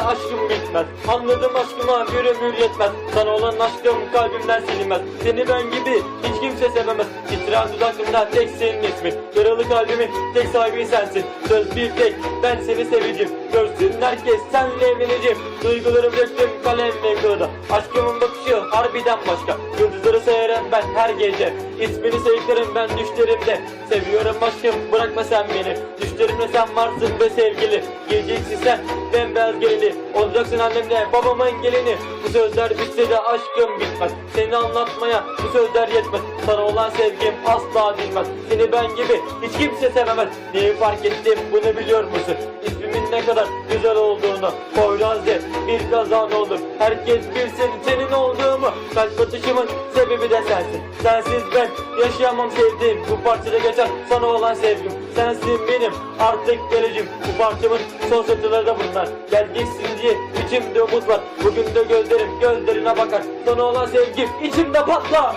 aşkım bitmez. Anladım aşkıma bir ömür yetmez. Sana olan aşkım kalbimden silinmez. Seni ben gibi hiç kimse sevemez. Titreyen dudaklarımda tek senin ismin Yaralı kalbimin tek sahibi sensin. Söz bir tek ben seni seveceğim. Görsün herkes senle evleneceğim. Duygularım döktüm kalem kağıda. Aşkımın bakışı harbiden başka. Yıldızları seyrem ben her gece. İsmini sayıklarım ben düşlerimde Seviyorum aşkım bırakma sen beni. Düşlerimde sen varsın ve sevgili. Geleceksin sen bembeyaz gelini Olacaksın annemle babamın gelini. Bu sözler bitse de aşkım bitmez. Seni anlatmaya bu sözler yetmez. Sana olan sevgim asla dinmez Seni ben gibi hiç kimse sevemez. Neyi fark ettim bunu biliyor musun? İsmimin ne kadar güzel olduğunu Poyraz'de bir kazan olur Herkes bilsin senin olduğumu. Kalp atışımın sebebi de sensin. Sensiz ben yaşayamam sevdiğim. Bu parçada geçer sana olan sevgim. Sensin benim artık geleceğim. Bu parçamın son satırları da bunlar. Geleceksin diye içimde umut var. Bugün de gözlerim gözlerine bakar. Sana olan sevgim içimde patlar